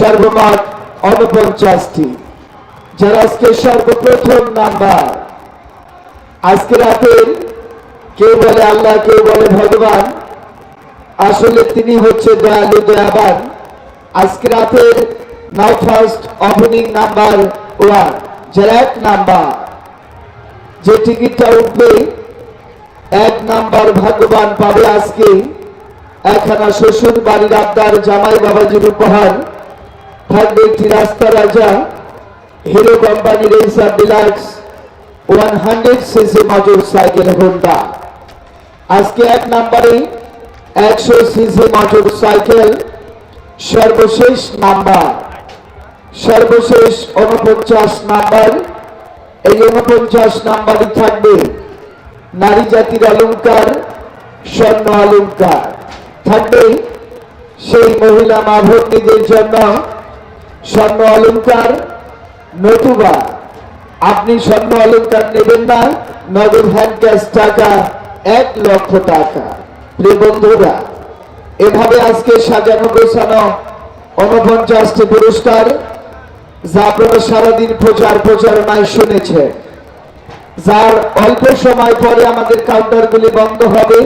সর্বমোট অনপঞ্চাশটি যারা আজকে সর্বপ্রথম নাম্বার। আজকে রাতের কেউ বলে আল্লাহ, কেউ বলে ভগবান। আসলে তিনি হচ্ছে দয়ালু, দয়াবান। আজকে রাতের now first opening number one. যারা এক নাম্বার, যে টিকিটটা উঠবে, এক নাম্বার ভাগ্যবান পাবে আজকে। একখানা শ্বশুর বাড়ির আবদার জামাই বাবাজির উপহার। থাকবে একটি রাস্তা রাজা, হিরো কোম্পানির এইসার deluxe, one hundred CC motorcycle Honda আজকে এক নাম্বারে একশো সিসি মোটর সাইকেল, সর্বশেষ নাম্বার। সর্বশেষ উনপঞ্চাশ নাম্বার। এই উনপঞ্চাশ নাম্বারই থাকবে নারী জাতির অলঙ্কার স্বর্ণ অলঙ্কার থাকবে সেই মহিলা মা ভগ্নীদের জন্য স্বর্ণ অলঙ্কার নতুবা। আপনি স্বর্ণ অলঙ্কার নেবেন না, নগদ হ্যান্ড ক্যাশ টাকা এক লক্ষ টাকা। প্রিয় বন্ধুরা, এভাবে আজকে সাজানো গোছানো উনপঞ্চাশটি পুরস্কার, যা আপনারা সারাদিন প্রচার প্রচারণায় শুনেছে যার অল্প সময় পরে আমাদের কাউন্টারগুলি বন্ধ হবে।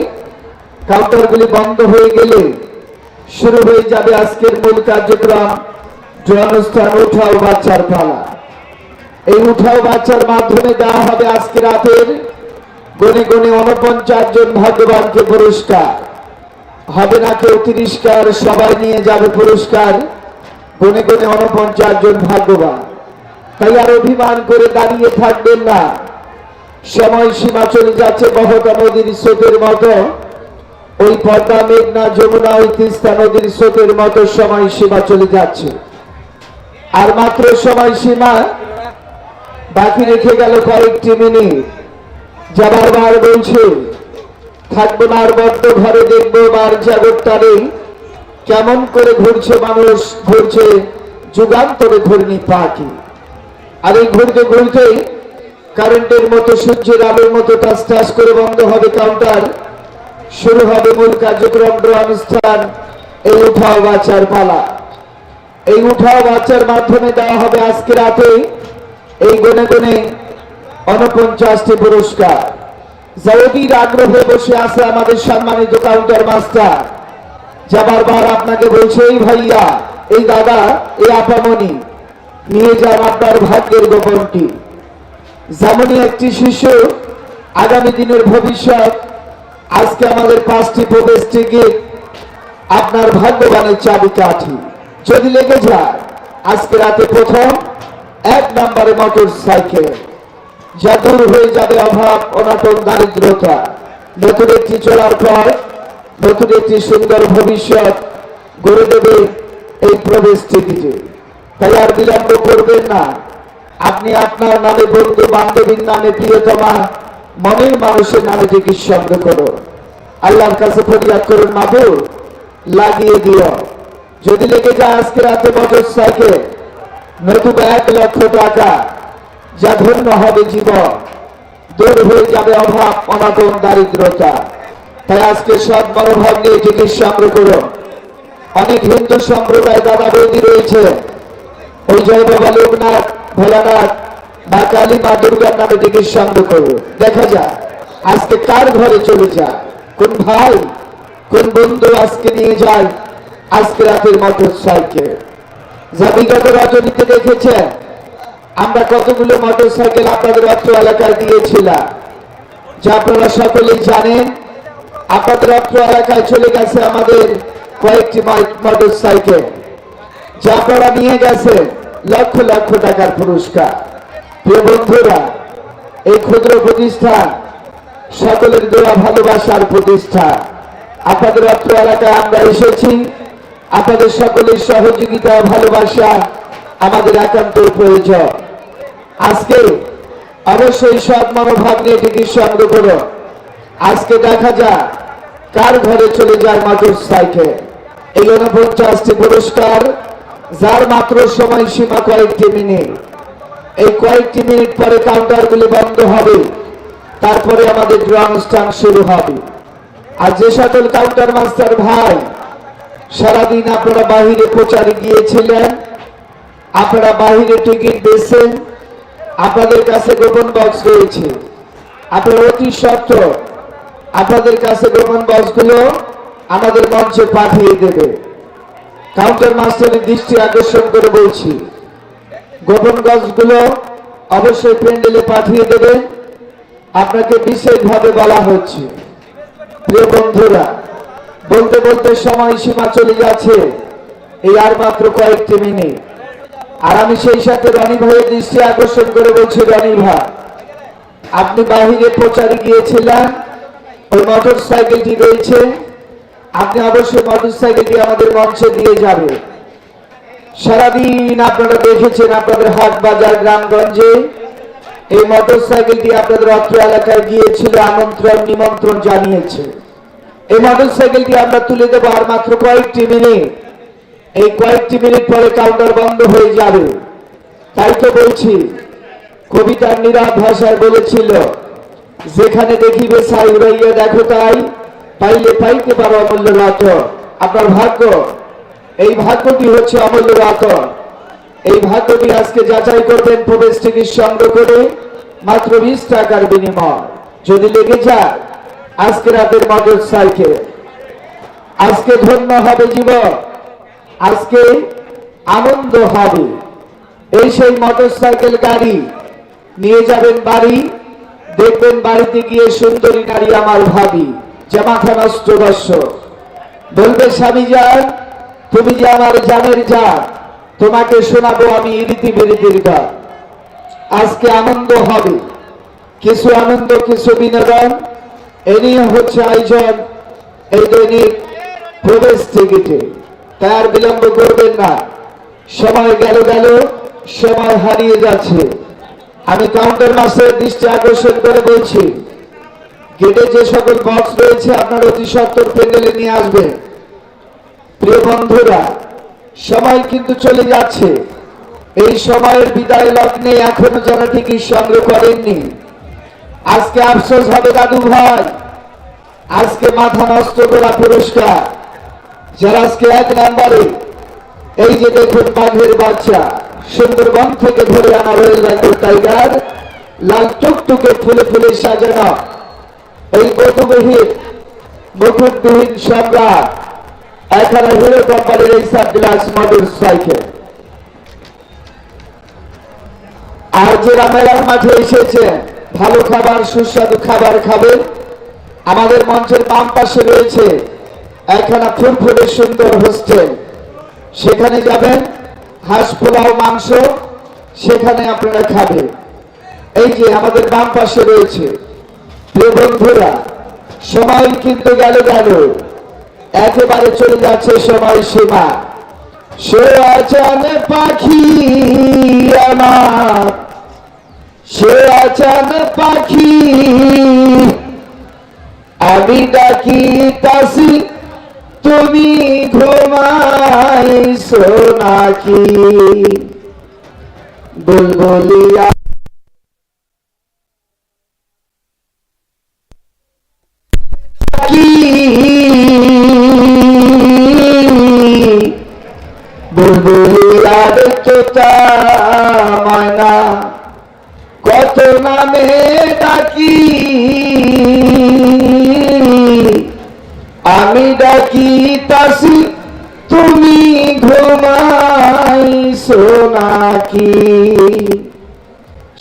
কাউন্টারগুলি বন্ধ হয়ে গেলে শুরু হয়ে যাবে আজকের মূল কার্যক্রম। অনুষ্ঠান উঠাও বাচ্চার পালা। এই উঠাও বাচ্চার মাধ্যমে দেওয়া হবে আজকে রাতের গনে গনে উনপঞ্চাশ জন ভাগ্যবানকে পুরস্কার। হবে না কেউ তিরিশকার, সবাই নিয়ে যাবে পুরস্কার। গনে গনে উনপঞ্চাশ জন ভাগ্যবান। তাই আর অভিমান করে দাঁড়িয়ে থাকবেন না। সময় সীমা চলে যাচ্ছে বহতা নদীর স্রোতের মতো। ওই পদ্মা, মেঘনা, যমুনা, ওই তিস্তা নদীর স্রোতের মতো সময় সীমা চলে যাচ্ছে। আর মাত্র সময় সীমা। বাকি রেখে গেল কয়েকটি মিনিট। যাবার বার বলছে, থাকব না আর বদ্ধ ঘরে, দেখব বার জাগরটারে কেমন করে ঘুরছে মানুষ, ঘুরছে যুগান্তরে ঘূর্ণি পাখি। আর এই ঘুরতে ঘুরতে কারেন্টের মতো, সূর্যের আলোর মতো টাস টাস করে বন্ধ হবে কাউন্টার শুরু হবে মূল কার্যক্রম ড্র অনুষ্ঠান এই উঠাও বাচ্চার পালা। এই উঠাও বাচ্চার মাধ্যমে দেওয়া হবে আজকে রাতে এই গনে গনে অনপঞ্চাশটি পুরস্কার। জাউদির আগ্রহে বসে আছে আমাদের সম্মানিত কাউন্টার মাস্টার যাবার বার আপনাকে বলছে, এই ভাইয়া, এই দাদা, এই আপামনি, নিয়ে যান আপনার ভাগ্যের গোপনটি। যেমনই একটি শিশু, আগামী দিনের ভবিষ্যৎ, আজকে আমাদের পাঁচটি প্রবেশ থেকে আপনার ভাগ্যবানের চাবি কাঠি যদি লেগে যায়, আজকে রাতে প্রথম এক নম্বরে মোটর সাইকেল। যা দূর হয়ে যাবে অভাব অনাটন দারিদ্রতা। নতুন একটি চলার পর, নতুন একটি সুন্দর ভবিষ্যৎ গড়ে দেবে এই প্রবেশ টিকিটে তাই আর বিলম্ব করবেন না। আপনি আপনার নামে বন্ধু, বান্ধবীর নামে প্রিয়তমা, মনের মানুষের নামে চিকিৎসা করুন আল্লাহর কাছে ফরিয়াদ করুন মাবু লাগিয়ে দিও। যদি লেগে যায় আজকে রাতে মোটর সাইকেল নতুবা এক লক্ষ টাকা, যা ধন্য হবে জীবন, দূর হয়ে যাবে অভাব অনাটন দারিদ্রতা। তাই আজকে সৎ মনোভাব নিয়ে টিকিট সংগ্রহ করুন। অনেক হিন্দু সম্প্রদায় দাদা বৌদি রয়েছে। ওই জয় বাবা লোকনাথ, ভোলানাথ, মা কালী, মা দুর্গার নামে টিকিট সংগ্রহ করুন দেখা যায় আজকে কার ঘরে চলে যায়? কোন ভাই, কোন বন্ধু আজকে নিয়ে যায়? আজকে রাতের মোটর সাইকেল। যা বিগত রজনীতে দেখেছেন? আমরা কতগুলো মোটর সাইকেল আপনাদের অত্র এলাকায় দিয়েছিলাম। যা আপনারা সকলেই জানেন, আপনাদের অত্র এলাকায় চলে গেছে আমাদের কয়েকটি মোটর সাইকেল। যা আপনারা নিয়ে গেছে লক্ষ লক্ষ টাকার পুরস্কার। প্রিয় বন্ধুরা, এই ক্ষুদ্র প্রতিষ্ঠান সকলের দেওয়া ভালোবাসার প্রতিষ্ঠান। আপনাদের অত্র এলাকায় আমরা এসেছি। আপনাদের সকলের সহযোগিতা, ভালোবাসা আমাদের একান্ত প্রয়োজন। আজকে অবশ্যই সৎ মনোভাব নিয়ে টিকিট সংগ্রহ করো। আজকে দেখা যাক কার ঘরে চলে যায় মোটর সাইকেল এই উনপঞ্চাশটি পুরস্কার, যার মাত্র সময় সীমা কয়েকটি মিনিট। এই কয়েকটি মিনিট পরে কাউন্টারগুলি বন্ধ হবে। তারপরে আমাদের ড্র অনুষ্ঠান শুরু হবে। আর যে সকল কাউন্টার মাস্টার ভাই সারাদিন আপনারা বাহিরে প্রচারে গিয়েছিলেন, আপনারা বাহিরে টিকিট দিয়েছেন, আপনাদের কাছে গোপন বক্স রয়েছে। আপনারা অতি সত্য, আপনাদের কাছে গোপন বক্সগুলো আমাদের মঞ্চে পাঠিয়ে দেবে। কাউন্টার মাস্টারের দৃষ্টি আকর্ষণ করে বলছি, গোপন বক্সগুলো অবশ্যই প্যান্ডেলে পাঠিয়ে দেবেন। আপনাকে বিশেষভাবে বলা হচ্ছে, প্রিয় বন্ধুরা বলতে বলতে সময় সীমা চলে যাচ্ছে। এই আর মাত্র কয়েকটি মিনিট। আর আমি সেই সাথে রনি ভাইয়ের দৃষ্টি আকর্ষণ করে বলছি, রনি ভাই আপনি বাহিরে প্রচারে গিয়েছিলেন, ওই মোটর সাইকেলটি রয়েছে, আপনি অবশ্যই মোটর সাইকেলটি আমাদের মঞ্চে দিয়ে যাবে সারাদিন আপনারা দেখেছেন আপনাদের হাট বাজার গ্রামগঞ্জে এই মোটর সাইকেলটি আপনাদের অত্র এলাকায় গিয়েছিল, আমন্ত্রণ, নিমন্ত্রণ জানিয়েছে। এই মোটর সাইকেলটি আমরা তুলে দেবো আর মাত্র কয়েকটি মিনিট এই কয়েকটি মিনিট পরে কাউন্টার বন্ধ হয়ে যাবে। তাই তো বলছি, কবিতার নিরাপ ভাষায় বলেছিল, যেখানে দেখিবে সাই উড়াইয়া দেখো তাই, পাইলে পাইতে পারো অমূল্য রতন। আপনার ভাগ্য, এই ভাগ্যটি হচ্ছে অমূল্য রতন। এই ভাগ্যটি আজকে যাচাই করবেন প্রবেশ টিকিট সংগ্রহ করে মাত্র বিশ টাকার বিনিময়। যদি লেগে যায় আজকে রাতের মোটর সাইকেল আজকে ধন্য হবে জীবন, আজকে আনন্দ হবে। এই সেই মোটর সাইকেল গাড়ি নিয়ে যাবেন বাড়ি, দেখবেন বাড়িতে গিয়ে সুন্দরী নারী আমার ভাবি, যে মাথা নষ্ট বলবে, স্বামী যান, তুমি যে আমার জানের যান তোমাকে শোনাবো আমি ইরিতি বিরিতির গান আজকে আনন্দ হবে, কিছু আনন্দ, কিছু বিনোদন এ নিয়ে হচ্ছে আয়োজন এই দৈনিক প্রবেশ টিকিটে। তাই আর বিলম্ব করবেন না। সময় গেল গেল, সময় হারিয়ে যাচ্ছে। আমি কাউন্টার মাস্টারের দৃষ্টি আকর্ষণ করে বলছি গেটে যে সকল বক্স রয়েছে, আপনার অতি সত্তর প্যান্ডেলে নিয়ে আসবেন। প্রিয় বন্ধুরা, সময় কিন্তু চলে যাচ্ছে। এই সময়ের বিদায় লগ্নে এখনও যারা টিকিট সংগ্রহ করেননি আজকে আফসোস হবে দাদু ভাই। আজকে মাথা নষ্ট করা পুরস্কার। যারা আজকে এক নাম্বারে, এই যে দেখুন বাঘের বাচ্চা, সুন্দরবন থেকে ধরে আনা রয়েল বেঙ্গল টাইগার, লাল টুকটুকে ফুলে ফুলে সাজানো। এই বধুবিহীন মুকুটবিহীন সম্রাট, এখানে হিরো কোম্পানির এই সাবগ্লাস মোটর সাইকেল। আর যারা মেলার মাঠে এসেছে ভালো খাবার, সুস্বাদু খাবার খাবেন আমাদের মঞ্চের বাম পাশে রয়েছে একখানা ফুরফুরে সুন্দর হোস্টেল। সেখানে যাবেন, হাঁস, পোলাও, মাংস, সেখানে আপনারা খাবেন এই যে আমাদের বাম পাশে রয়েছে বন্ধুরা, সময় কিন্তু গেল গেল। একেবারে চলে যাচ্ছে সময় সীমা। সে আচান পাখি আমার। সে আচান পাখি আমি ডাকি তাসি তুমি ঘুমাইছো নাকি বুলবুলিয়া কি বুলবুলিয়ার নাকি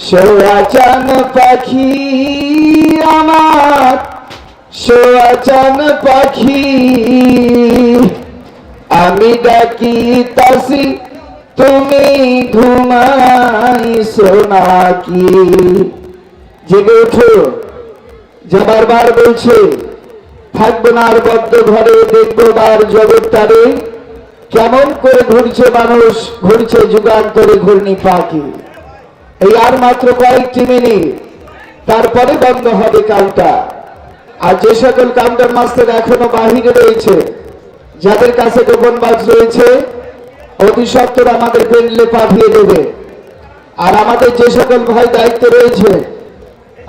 সোয়াচান পাখি আমার সোয়াচান পাখি। আমি ডাকি তাসি, তুমি ঘুমাইছো নাকি জেগে ওঠো যাবার বার বলছে, থাকব না আর বদ্ধ ঘরে, দেখব বার জগৎটারে। কেমন করে ঘুরছে মানুষ, ঘুরছে যুগান্তরে ঘূর্ণি পাখি। এই আর মাত্র কয়েকটি মিনিট, তারপরে বন্ধ হবে কাউন্টার আর যে সকল কাউন্টার মাস্টার এখনও বাহিরে রয়েছে, যাদের কাছে গোপন বাক্স রয়েছে, অতি আমাদের পেন্ডলে পাঠিয়ে দেবে। আর আমাদের যে সকল ভাই দায়িত্ব রয়েছে,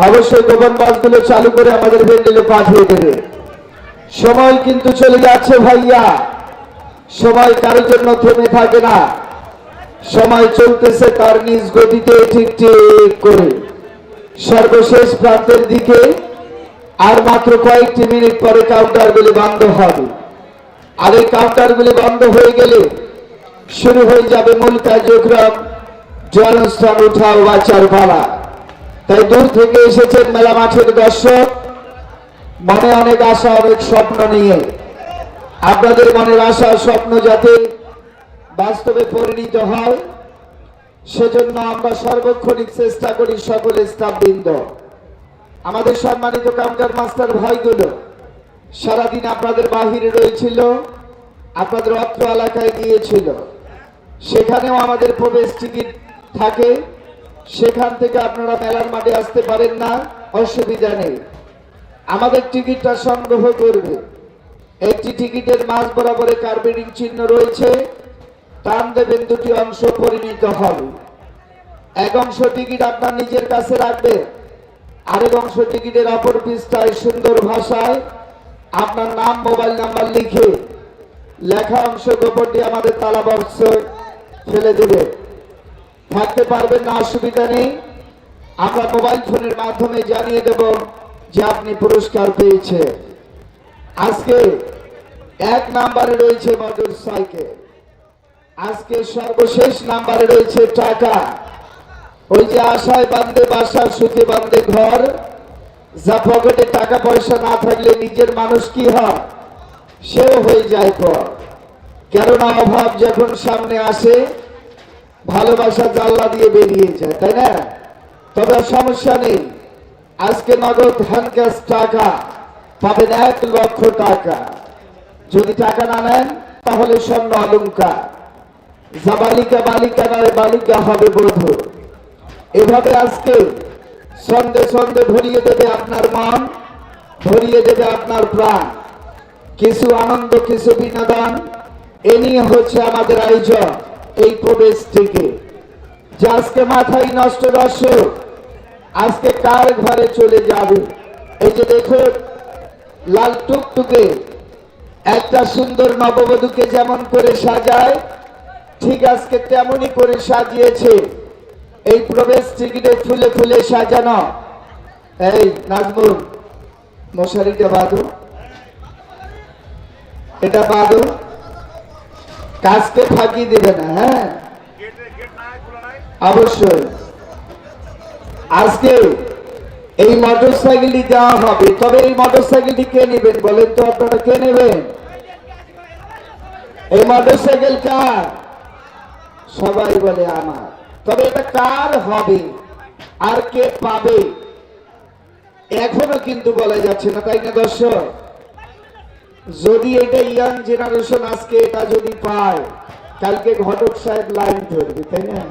অবশ্যই গোপন বাসগুলো চালু করে আমাদের পেন্ডেলে পাঠিয়ে দেবে। সময় কিন্তু চলে যাচ্ছে ভাইয়া। সময় কারোর জন্য থেমে থাকে না। সময় চলতেছে তার নিজ গতিতে ঠিক ঠিক করে। সর্বশেষ প্রান্তের দিকে আর মাত্র কয়েকটি মিনিট পরে কাউন্টারগুলি বন্ধ হবে। আর এই কাউন্টারগুলি বন্ধ হয়ে গেলে শুরু হয়ে যাবে মূল কার্যক্রম জলস্থান উঠাও বাচ্চার পালা তাই দূর থেকে এসেছেন মেলা মাঠের দর্শক। মনে অনেক আশা, অনেক স্বপ্ন নিয়ে। আপনাদের মনের আশা, স্বপ্ন যাতে বাস্তবে পরিণত হয়, সেজন্য আমরা সর্বক্ষণিক চেষ্টা করি সকল স্টাফবৃন্দ। আমাদের সম্মানিত কাউন্টার মাস্টার ভাইগুলো, সারাদিন আপনাদের বাহিরে রয়েছিল, আপনাদের অত্র এলাকায় গিয়েছিল। সেখানেও আমাদের প্রবেশ টিকিট থাকে, সেখান থেকে আপনারা মেলার মাঠে আসতে পারেন না, অসুবিধা নেই। আমাদের টিকিটটা সংগ্রহ করবে। একটি টিকিটের মাঝ বরাবরে কার্বেটিং চিহ্ন রয়েছে। টান দেবেন দুটি অংশ, পরিণত হবে এক অংশ টিকিট আপনার নিজের কাছে রাখবে, আরেক অংশ টিকিটের অপর পৃষ্ঠায় সুন্দর ভাষায় আপনার নাম, মোবাইল নাম্বার লিখে লেখা অংশ গোপনটি আমাদের তালা বক্সে ফেলে দেবে। থাকতে পারবেন না, অসুবিধা নেই। আমরা মোবাইল ফোনের মাধ্যমে জানিয়ে দেব যে আপনি পুরস্কার পেয়েছে আজকে এক নাম্বারে রয়েছে মোটর সাইকেল। আজকে সর্বশেষ নাম্বারে রয়েছে টাকা। ওই যে আশায় বান্ধে বাসা সুখে বান্ধে ঘর। যা পকেটে টাকা পয়সা না থাকলে নিজের মানুষ কি হয়? সেও হয়ে যায় পর। কেননা অভাব যখন সামনে আসে, ভালোবাসা জাল্লা দিয়ে বেরিয়ে যায়, তাই না? তবে সমস্যা নেই। আজকে নগদ হ্যান্ড ক্যাশ টাকা। পাবেন এক লক্ষ টাকা। যদি টাকা না নেন, তাহলে স্বর্ণ অলঙ্কার যা বালিকা বালিকা নয় বালিকা হবে বধূ। এভাবে আজকে সন্ধে সন্ধে ভরিয়ে দেবে আপনার মন, ভরিয়ে দেবে আপনার প্রাণ। কিছু আনন্দ, কিছু বিনোদন, এ নিয়ে হচ্ছে আমাদের আয়োজন এই প্রবেশ থেকে। যে আজকে মাথায় নষ্ট দর্শক, আজকে কার ঘরে চলে যাবে? এই যে দেখুন লাল টুকটুকে একটা সুন্দর নববধূকে যেমন করে সাজায় ঠিক আজকে তেমনই করে সাজিয়েছে। এই প্রবেশ টিকিটে ফুলে ফুলে সাজানো। এই নাজমুল মশারিটা বাঁধো। এটা বাঁধো। কাজকে ফাঁকি দেবে না হ্যাঁ? অবশ্যই। আজকে এই মোটর সাইকেলটি দেওয়া হবে। তবে এই মোটর সাইকেলটি কে নেবেন বলেন তো আপনারা কে নেবেন? এই মোটর সাইকেল কার? সবাই বলে আমার। তবে এটা কার হবে? আর কে পাবে? এখনও কিন্তু বলা যাচ্ছে না, তাই না দর্শক? যদি এটা ইয়াং জেনারেশন আজকে এটা যদি পায়, কালকে ঘটক সাহেব লাইন ধরবে, তাই না?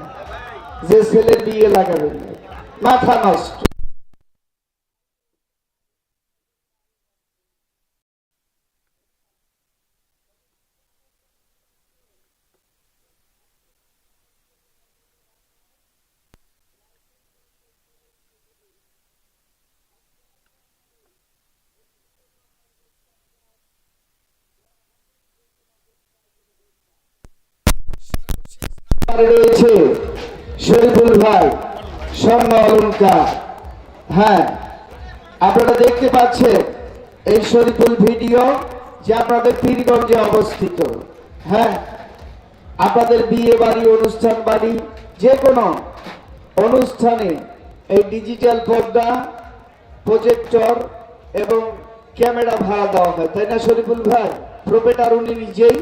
যে ছেলে বিয়ে লাগাবেন না। মাথা নষ্ট পারে রয়েছে শরীফুল ভাই, স্বর্ণ অলঙ্কার হ্যাঁ আপনারা দেখতে পাচ্ছেন এই শরীফুল ভিডিও যে আপনাদের পীরগঞ্জে অবস্থিত। হ্যাঁ আপনাদের বিয়ে বাড়ি, অনুষ্ঠান বাড়ি, যে কোনো অনুষ্ঠানে এই ডিজিটাল পর্দা, প্রজেক্টর এবং ক্যামেরা ভাড়া দেওয়া হয়। তাই না, শরীফুল ভাই? প্রোপেটার উনি নিজেই।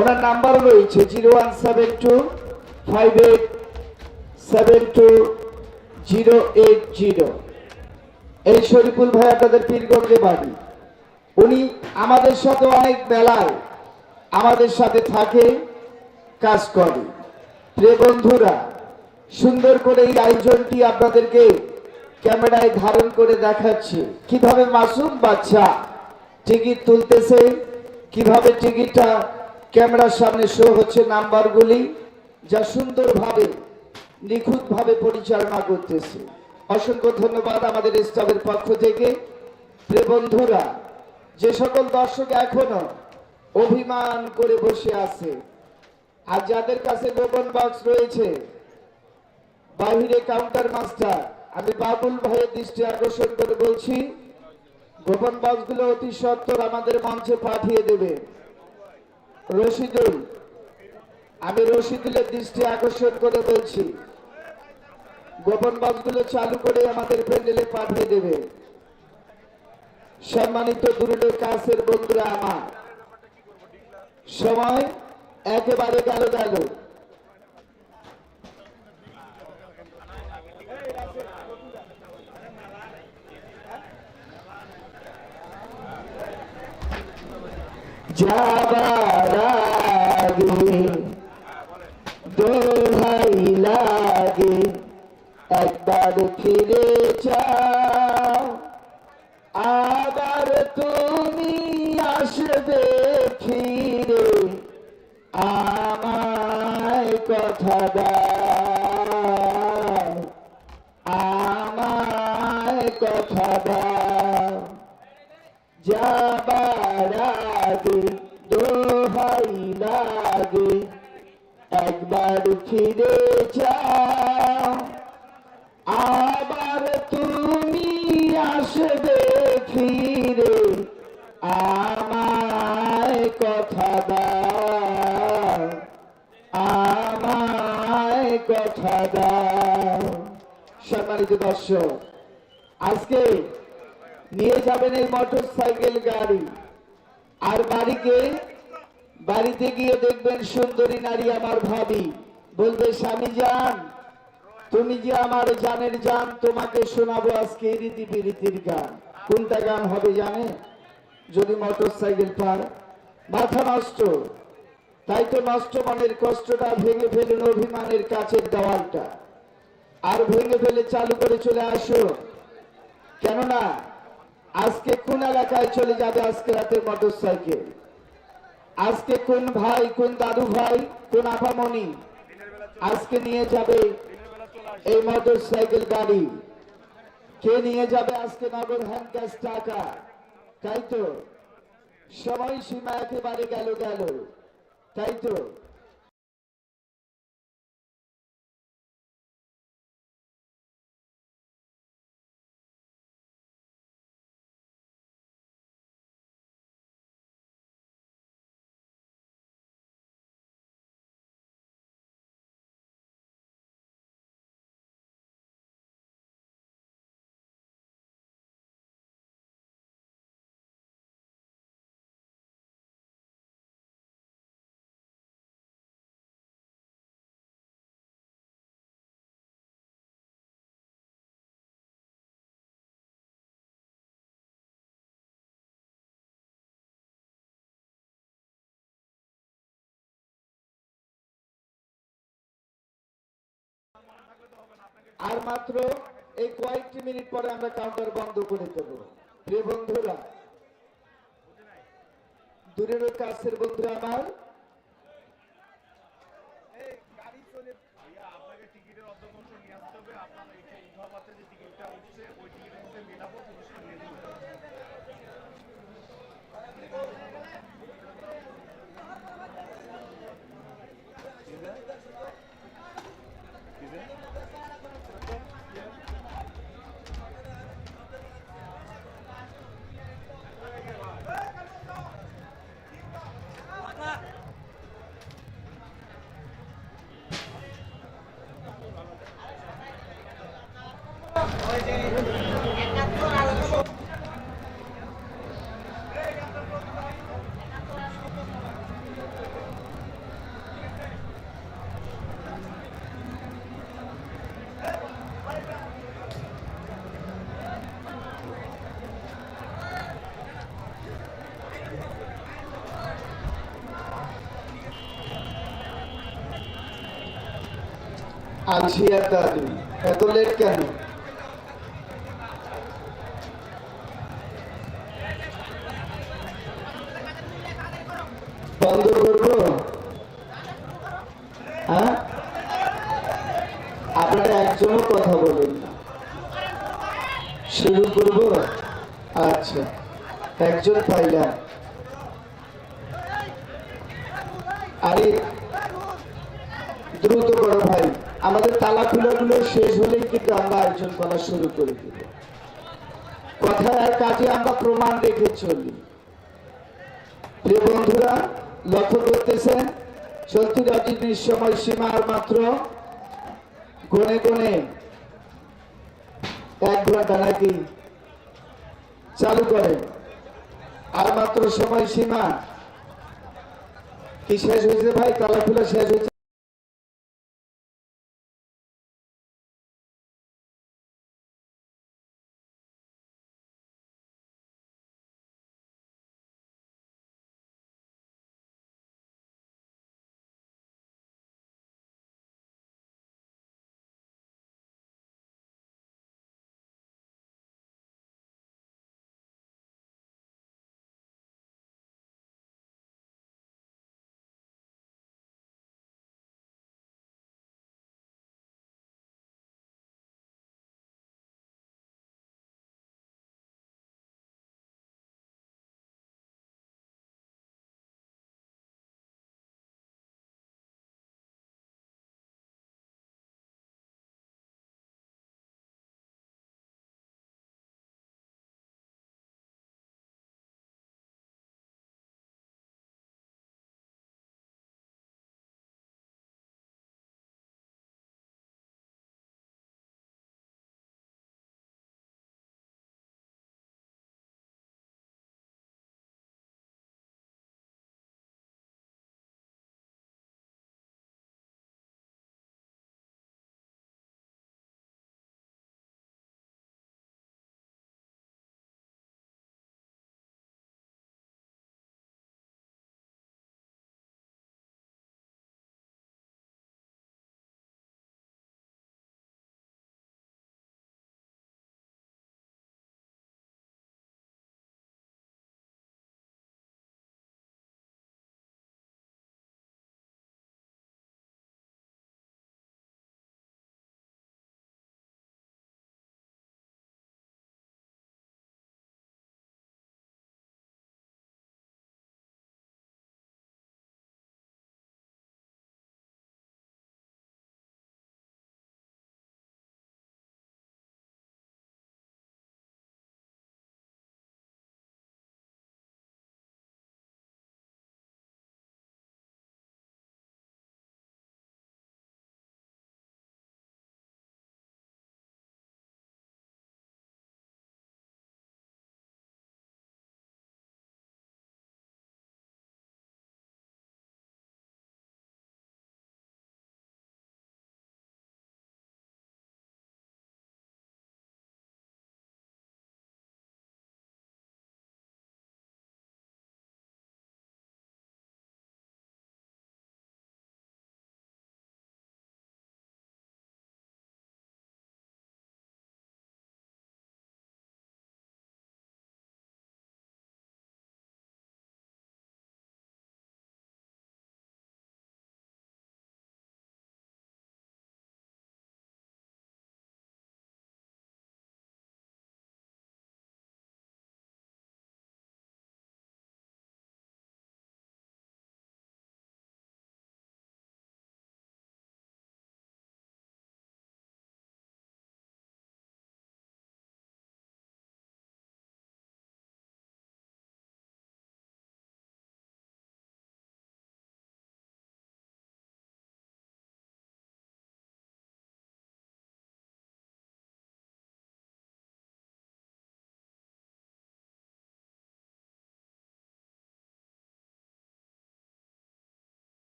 ওনার নাম্বার রয়েছে zero one seven two five eight seven two zero eight zero এই শরীফুল ভাই আপনাদের পীরগঞ্জে বাড়ি। উনি আমাদের সাথে অনেক বেলায় আমাদের সাথে থাকে, কাজ করে। প্রিয় বন্ধুরা, সুন্দর করে এই আয়োজনটি আপনাদেরকে ক্যামেরায় ধারণ করে দেখাচ্ছি। কীভাবে মাসুম বাচ্চা টিকিট তুলতেছে, কীভাবে টিকিটটা ক্যামেরার সামনে শো হচ্ছে নাম্বারগুলি, যা সুন্দরভাবে নিখুঁতভাবে পরিচালনা করতেছে। অসংখ্য ধন্যবাদ আমাদের স্টাফের পক্ষ থেকে। বন্ধুরা, যে সকল দর্শক এখনও অভিমান করে বসে আছে, আর যাদের কাছে গোপন বক্স রয়েছে, বাহিরে কাউন্টার মাস্টার আমি বাবুল ভাইয়ের দৃষ্টি আকর্ষণ করে বলছি, গোপন বক্সগুলো অতি সত্তর আমাদের মঞ্চে পাঠিয়ে দেবে। রশিদুল, আমি রশিদুলের দৃষ্টি আকর্ষণ করে বলছি গোপন বক্সগুলো চালু করে আমাদের প্যান্ডেলে পাঠিয়ে দেবে। সম্মানিত দুরুলের কাছের বন্ধুরা আমার, সময় একেবারে গেল গেল। দোহাই লাগে। একবার ফিরে আবার তুমি আসবে ফিরে। আমায় কথা দাও। আমায় কথা দাও। যাবার আগে দোহাই লাগে। একবার ফিরে যাও। আবার তুমি আসবে ফিরে, আমায় কথা দাও, আমায় কথা দাও। সম্মানিত দর্শক, আজকে নিয়ে যাবেন এই মোটর সাইকেল গাড়ি। আর বাড়িকে বাড়িতে গিয়ে দেখবেন সুন্দরী নারী আমার ভাবি। বলবে স্বামী যান তুমি যে আমার জানের জান, তোমাকে শোনাবো আজকে রীতি বিরীতির গান। কোনটা গান হবে জানে? যদি মোটর সাইকেল পার, মাথা নষ্ট। তাই তো নষ্ট মনের কষ্টটা ভেঙে ফেলুন অভিমানের কাছের দেওয়ালটা। আর ভেঙে ফেলে চালু করে চলে আসো। কেননা, আজকে কোন এলাকায় চলে যাবে আজকে রাতের মোটর সাইকেল আজকে কোন ভাই, কোন দাদু ভাই, কোন আপামনি আজকে নিয়ে যাবে এই মোটর সাইকেল গাড়ি। কে নিয়ে যাবে আজকে নগর হ্যান্ড ক্যাশ টাকা? তাই তো? সময় সীমা একেবারে গেল গেল। তাই তো? আর মাত্র এই কয়েকটি মিনিট পরে আমরা কাউন্টার বন্ধ করে দেবো। প্রিয় বন্ধুরা, দূরের কাছের বন্ধুরা আমার। টিকিটের নিয়ে আসতে হবে, আপনার এই উঠাবাতে যে টিকিটটা উঠছে ওই টিকিটের মধ্যে মেলাবো পুরস্কার নিয়ে দিতে হবে আছি আর দাদু। এত লেট কেন বন্ধ করব হ্যাঁ? আপনারা একজনও কথা বলুন শুরু করব? আচ্ছা একজন পাইলাম। আরে, দ্রুত করো ভাই। আমাদের তালা গুলো শেষ হলেই কিন্তু আমরা আয়োজন করা শুরু করে দেব। কথা আর কাজে আমরা প্রমাণ রেখে চলি। প্রিয় বন্ধুরা, লক্ষ্য করতেছেন? চলতি রাজনীতির সময় সীমার মাত্র গনে গনে এক ঘণ্টা নাকি চালু করে। আর মাত্র সময় সীমা। কি শেষ হয়েছে ভাই? তালা খোলা শেষ হয়েছে